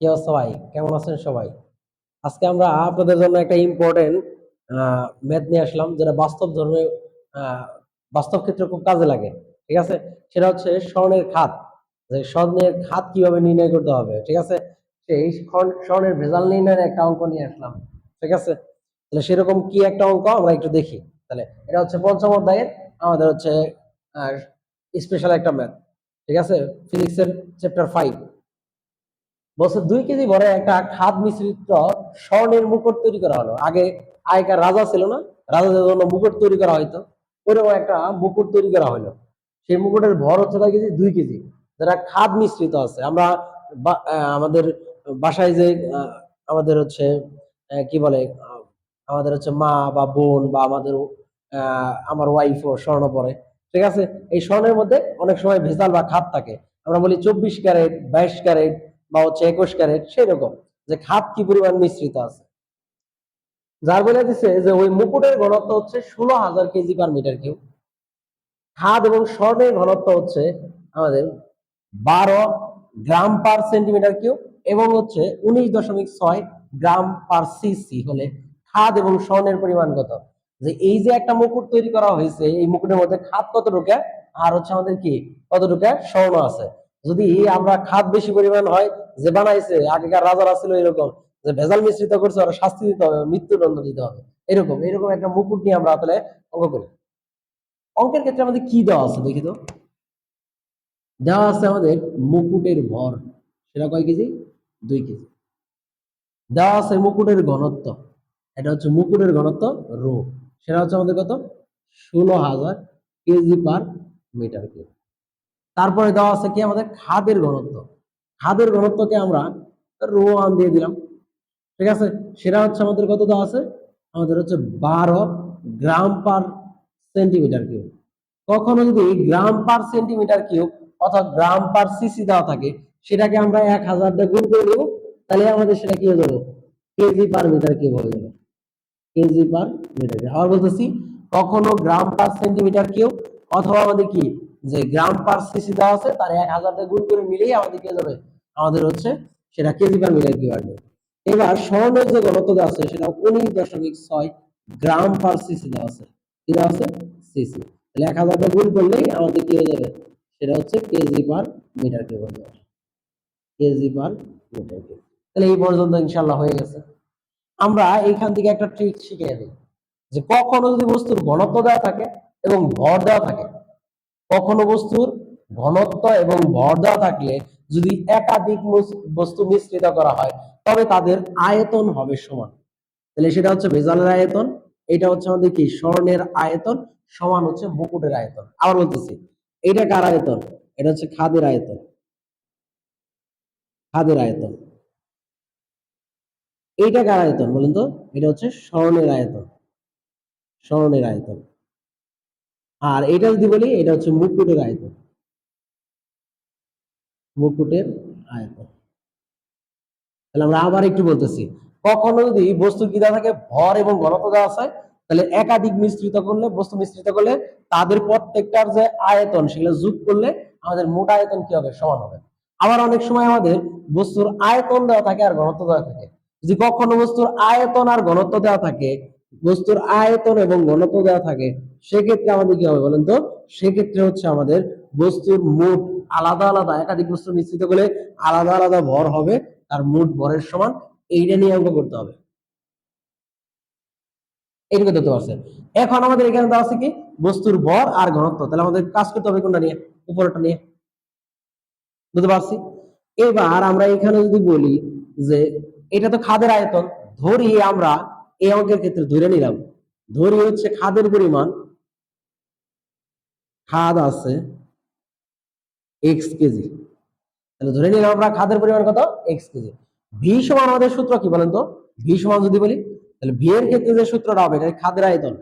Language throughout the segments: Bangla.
কি ভাই? কেমন আছেন সবাই? আজকে আমরা আপনাদের জন্য একটা ইম্পর্টেন্ট ম্যাথ নিয়ে আসলাম, যেটা বাস্তব ধর্মে বাস্তব ক্ষেত্রে খুব কাজে লাগে, ঠিক আছে? সেটা হচ্ছে স্বর্ণের খাত, যে স্বর্ণের খাত কীভাবে নির্ণয় করতে হবে, ঠিক আছে? সেই স্বর্ণের ভেজাল নির্ণয়ের একটা অঙ্ক নিয়ে আসলাম, ঠিক আছে? তাহলে সেরকম কি একটা অঙ্ক আমরা একটু দেখি, তাহলে এটা হচ্ছে পঞ্চম অধ্যায়ের, আমাদের হচ্ছে স্পেশাল একটা ম্যাথ ঠিক আছে? ফিজিক্সের চ্যাপ্টার ফাইভ বছর দুই কেজি ভরে একটা খাদ মিশ্রিত স্বর্ণের মুকুট তৈরি করা হলো। আগে আগেকার রাজা ছিল না, রাজাদের জন্য মুকুট তৈরি করা হয়তো ওরকম একটা মুকুট তৈরি করা হলো সেই মুকুটের ভর হচ্ছে কয় কেজি? দুই কেজি। যারা খাদ মিশ্রিত আছে, আমরা আমাদের বাসায় যে আমাদের হচ্ছে কি বলে আমাদের হচ্ছে মা বা বোন বা আমাদের আমার ওয়াইফও স্বর্ণ পরে, ঠিক আছে? এই স্বর্ণের মধ্যে অনেক সময় ভেজাল বা খাদ থাকে। আমরা বলি চব্বিশ ক্যারেট, বাইশ ক্যারেট বা হচ্ছে একুশ ক্যারেট সেই রকম যে খাদ কি পরিমাণ মিশ্রিত আছে। যার বলে দিছে যে ওই মুকুটের ঘনত্ব হচ্ছে ষোলো হাজার কেজি পার মিটার কিউব। খাদ এবং স্বর্ণের ঘনত্ব হচ্ছে আমাদের বারো গ্রাম পার সেন্টিমিটার কিউব এবং হচ্ছে উনিশ দশমিক ছয় গ্রাম পার সিসি হলে খাদ এবং স্বর্ণের পরিমাণ কত? যে এই যে একটা মুকুট তৈরি করা হয়েছে, এই মুকুটের মধ্যে খাদ কত ঢুকে আর হচ্ছে আমাদের কি কত ঢুকে স্বর্ণ আছে। যদি আমরা খাদ বেশি পরিমাণ হয়, যে বানাইছে, আগেকার রাজারা ছিল এরকম, যে ভেজাল মিশ্রিত করছে, ওরা শাস্তি দিতে হবে, মৃত্যুদণ্ড দিতে হবে। এরকম এরকম একটা মুকুট নিয়ে আমরা আসলে অঙ্ক করি। অঙ্কের ক্ষেত্রে আমাদের কি দেওয়া আছে দেখি তো? দেওয়া আছে আমাদের মুকুটের ভর। সেটা কয় কেজি? দুই কেজি। দেওয়া আছে মুকুটের ঘনত্ব। এটা হচ্ছে মুকুটের ঘনত্ব রো। সেটা হচ্ছে আমাদের কত? ষোলো হাজার কেজি পার মিটার কিউব। তারপরে দেওয়া আছে কি আমাদের খাদের ঘনত্ব। খাদের ঘনত্বকে আমরা রো ওয়ান দিয়ে দিলাম। ঠিক আছে? সেটা হচ্ছে আমাদের কত দেওয়া আছে? আমাদের হচ্ছে বারো গ্রাম পার সেন্টিমিটার কিউব। কখনো যদি গ্রাম পার সেন্টিমিটার কিউব অথবা গ্রাম পার সিসি দেওয়া থাকে, সেটাকে আমরা এক হাজার দিয়ে গুণ করে দেবো তাহলে আমাদের সেটা কি হয়ে যাবে? কেজি পার মিটার কিউব হয়ে যাবে। কেজি পার মিটার আবার বলতেছি, কখনো গ্রাম পার সেন্টিমিটার কিউব অথবা আমাদের কি যে গ্রাম পার সিসি দেওয়া আছে, তার এক হাজার গুণ করে মিলেই আমাদের কি যাবে? আমাদের হচ্ছে সেটা কেজি পার মিটার আসবে এবার স্বর্ণের যে ঘনত্ব আছে, সেটা উনিশ দশমিক ছয় গ্রাম পার সিসি দেওয়া আছে। কি দেওয়া আছে? সিসি তাহলে এক হাজার গুণ করলেই আমাদের কি হয়ে যাবে? সেটা হচ্ছে কেজি পার মিটার কিউব হয়ে কেজি পার মিটার কিউব তাহলে এই পর্যন্ত ইনশাল্লাহ হয়ে গেছে। আমরা এইখান থেকে একটা ট্রিক শিখে দিই যে কখনো যদি বস্তুর ঘনত্ব দেওয়া থাকে এবং ভর দেওয়া থাকে কখনো বস্তুর ঘনত্ব এবং ভর দেওয়া থাকলে যদি একাধিক বস্তু মিশ্রিত করা হয়, তবে তাদের আয়তন হবে সমান। তাহলে সেটা হচ্ছে ভেজালের আয়তন, এটা হচ্ছে আমাদের কি? স্বর্ণের আয়তন, সমান হচ্ছে মুকুটের আয়তন। আবার বলতেছি, এটা কার আয়তন? এটা হচ্ছে খাদের আয়তন। খাদের আয়তন। এইটা কার আয়তন বলেন তো? এটা হচ্ছে স্বর্ণের আয়তন। স্বর্ণের আয়তন। আর এটা যদি বলি, এটা হচ্ছে মুকুটের আয়তন। মুকুটের আয়তন। তাহলে আমরা আবার একটু বলতেছি, কখনো যদি বস্তু কি থাকে, ভর এবং ঘনত্ব দেওয়া আছে, তাহলে একাধিক মিশ্রিত করলে, বস্তু মিশ্রিত করলে তাদের প্রত্যেকটার যে আয়তন, সেগুলো যোগ করলে আমাদের মোট আয়তন কি হবে? সমান হবে। আবার অনেক সময় আমাদের বস্তুর আয়তন দেওয়া থাকে আর ঘনত্ব দেওয়া থাকে। যদি কখনো বস্তুর আয়তন আর ঘনত্ব দেওয়া থাকে বস্তুর আয়তন এবং ঘনত্ব দেওয়া থাকে, সেক্ষেত্রে আমাদের কি হবে বলেন তো? সেক্ষেত্রে হচ্ছে আমাদের বস্তুর মোট আলাদা আলাদা, একাধিক বস্তু মিশ্রিত করলে আলাদা আলাদা ভর হবে, তার মোট ভরের সমান এইটা নিয়ে অঙ্ক করতে হবে। এইটুকু দেখতে পাচ্ছেন। এখন আমাদের এখানে দেওয়া আছে কি? বস্তুর ভর আর ঘনত্ব। তাহলে আমাদের কাজ করতে হবে কোনটা নিয়ে? উপরটা নিয়ে। বুঝতে পারছি? এবার আমরা এখানে যদি বলি যে, এটা তো খাদের আয়তন, ধরি আমরা এই অঙ্কের ক্ষেত্রে ধরে নিলাম, ধরি হচ্ছে খাদের পরিমাণ, খাদ আছে এক্স কেজি। তাহলে ধরে নিলাম আমরা খাদের পরিমাণ কত? X KG. ভি সমান আমাদের সূত্র কি বলেন তো? ভি সমান যদি বলি, তাহলে ভি এর ক্ষেত্রে যে সূত্রটা হবে খাদের আয়তন।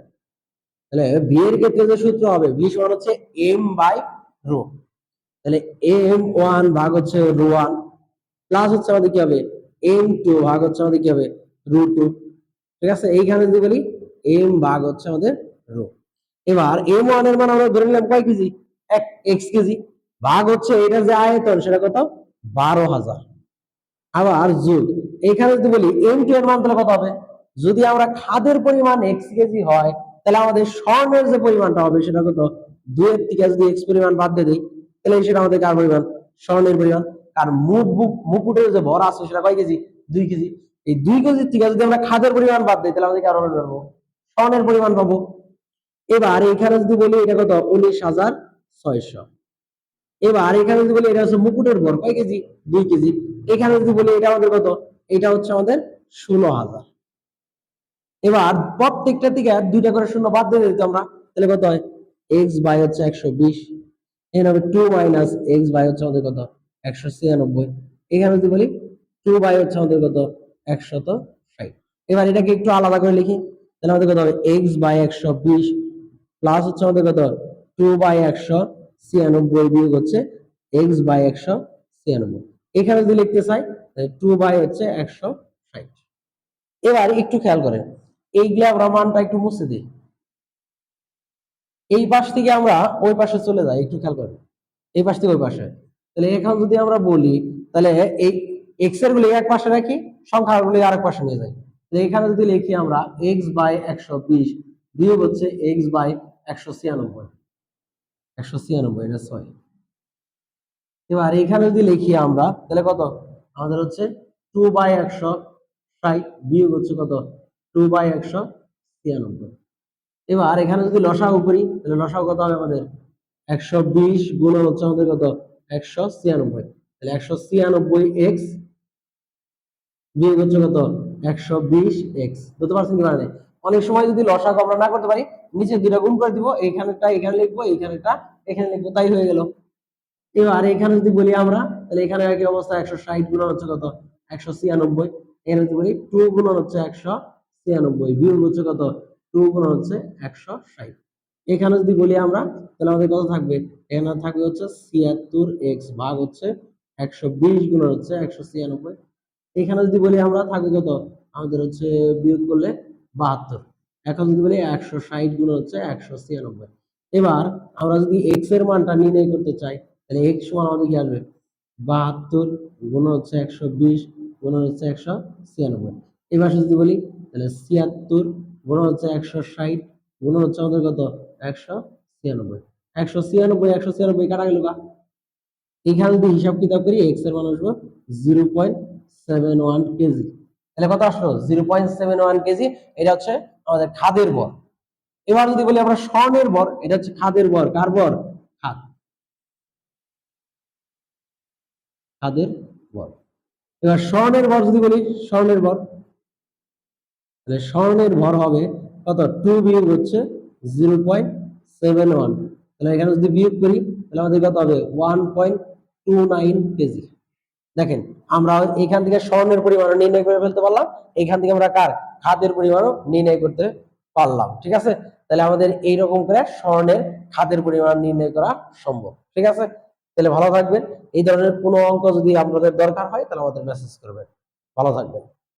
তাহলে ভি এর ক্ষেত্রে যে সূত্র হবে ভি সমান হচ্ছে এম বাই রো। তাহলে এম ওয়ান ভাগ হচ্ছে রো ওয়ান প্লাস হচ্ছে আমাদের কি হবে? এম টু ভাগ হচ্ছে আমাদের কি হবে? রো টু ঠিক আছে? এইখানে যদি বলি এম ভাগ হচ্ছে আমাদের রো। এবার এম ওয়ানের মান আমরা ধরে নিলাম কয় কেজি? এক এক্স কেজি। ভাগ হচ্ছে এটার যে আয়তন, সেটা কত? বারো হাজার। আবার যোগ। এখানে যদি বলি এম টু এর মান তাহলে কত হবে? যদি আমরা খাদের পরিমাণ এক্স কেজি হয়, তাহলে আমাদের স্বর্ণের যে পরিমাণটা হবে, সেটা কত? দুয়ের থেকে যদি এক্স পরিমাণ বাদ দিয়ে দিই, তাহলে সেটা আমাদের কার পরিমাণ? স্বর্ণের পরিমাণ। আর মুখ মুকুটের যে ভর আছে, সেটা কয় কেজি? দুই কেজি। এই দুই কেজির থেকে যদি আমরা খাদের পরিমাণ বাদ দিই, তাহলে আমাদের কার পরিমাণ পাবো স্বর্ণের পরিমাণ পাবো। এবার এখানে যদি বলি, এটা কত? উনিশ হাজার ছয়শো। এবার এখানে যদি বলি, এটা হচ্ছে মুকুটের ভর কয় কেজি? দুই কেজি। এখানে যদি বলি, এটা আমাদের কত? এটা হচ্ছে আমাদের ষোলো হাজার। এবার প্রত্যেকটা থেকে দুইটা করে শূন্য বাদ দিয়ে দিতে আমরা, তাহলে কত হয়? এক্স বাই হচ্ছে একশো বিশ। এখানে হবে টু মাইনাস এক্স বাই হচ্ছে আমাদের কত? একশো ছিয়ানব্বই। এখানে যদি বলি, টু বাই হচ্ছে আমাদের কত? একশত ষাট। এবার এটাকে একটু আলাদা করে লিখি। তাহলে আমাদের কত হবে? এক্স বাই একশো বিশ প্লাস হচ্ছে আমাদের কত? টু বাই একশো ছিয়ানব্বই বিয়োগ হচ্ছে এক্স বাই একশো ছিয়ানব্বই। এখানে যদি লিখতে চাই টু বাই হচ্ছে একশো ষাট। এবার একটু খেয়াল করেন, এইগুলা আমরা মানটা একটু মুছে দিই। এই পাশ থেকে আমরা ওই পাশে চলে যাই, একটু খেয়াল করেন। এই পাশ থেকে ওই পাশে। তাহলে এখন যদি আমরা বলি, তাহলে এই এক্সের গুলি এক পাশে রাখি, সংখ্যার গুলি আরেক পাশে নিয়ে যাই। এখানে যদি লিখি আমরা এক্স বাই একশো বিশ বিয়োগ হচ্ছে এক্স বাই একশো ছিয়ানব্বই। একশো ছিয়ানব্বই, এটা ছয়। এবার এখানে যদি লিখি আমরা, তাহলে কত? আমাদের হচ্ছে টু বাই একশো ষাট বিয়োগ হচ্ছে কত? টু বাই একশো ছিয়ানব্বই। এবার এখানে যদি লসাগু করি, তাহলে লসাগু কত হবে আমাদের? একশো বিশ গুণন হচ্ছে আমাদের কত? একশো ছিয়ানব্বই। তাহলে একশো ছিয়ানব্বই এক্স বিয়োগ হচ্ছে কত? একশো বিশ এক্স বুঝতে পারছেন কি মানে অনেক সময় যদি লসাগু আমরা না করতে পারি নিচে দুটা গুণ করে দিব এইখানেটা এখানে লিখব এইখানেটা এখানে লিখব, তাই হয়ে গেল। এবার এখানে যদি বলি আমরা, তাহলে এখানে একই অবস্থা? একশো ষাট গুণন হচ্ছে কত? একশো ছিয়ানব্বই। এখানে যদি বলি টু গুণন হচ্ছে একশো ছিয়ানব্বই। বিয়োগ হচ্ছে কত? টু গুণন হচ্ছে একশো ষাট। এখানে যদি বলি আমরা, তাহলে আমাদের কত থাকবে? এখানে থাকবে হচ্ছে ছিয়াত্তর এক্স ভাগ হচ্ছে একশো বিশ গুণন হচ্ছে একশো ছিয়ানব্বই। এখানে যদি বলি আমরা, থাকবে কত? আমাদের হচ্ছে বিয়োগ করলে বাহাত্তর। এখন যদি বলি একশো ষাট গুণ হচ্ছে একশো ছিয়ানব্বই। এবার আমরা যদি এক্সের মানটা নির্ণয় করতে চাই, তাহলে এক্স সমান আমাদের কি আসবে? বাহাত্তর গুণ হচ্ছে একশো বিশ গুণ হচ্ছে একশো ছিয়ানব্বই। এবার যদি বলি, তাহলে ছিয়াত্তর গুণ হচ্ছে একশো ষাট গুণ হচ্ছে আমাদের কত? একশো ছিয়ানব্বই। একশো ছিয়ানব্বই একশো ছিয়ানব্বই কাটা গেল বা এখানে যদি হিসাব কিতাব করি এক্সের মান আসবে zero point seven one KG. তাহলে কত আসলো? Zero point seven one KG. এটা হচ্ছে আমাদের খাদের বর। এবার যদি বলি আমরা স্বর্ণের বর, এটা হচ্ছে খাদের বর। কার বর? খাদ। খাদের বর। এবার স্বর্ণের ভর যদি বলি, স্বর্ণের ভর তাহলে স্বর্ণের ভর হবে কত? টু বিয়োগ হচ্ছে জিরো পয়েন্ট সেভেন ওয়ান তাহলে এখানে যদি বিয়োগ করি, তাহলে আমাদের কত হবে? One point two nine KG. দেখেন, আমরা এখান থেকে স্বর্ণের পরিমাণ নির্ণয় করে ফেলতে পারলাম। এখান থেকে আমরা কার? খাদের পরিমাণও নির্ণয় করতে পারলাম, ঠিক আছে? তাহলে আমাদের এই রকম করে স্বর্ণের খাদের পরিমাণ নির্ণয় করা সম্ভব, ঠিক আছে? তাহলে ভালো থাকবেন। এই ধরনের কোনো অঙ্ক যদি আপনাদের দরকার হয়, তাহলে আমাদের মেসেজ করবেন। ভালো থাকবেন।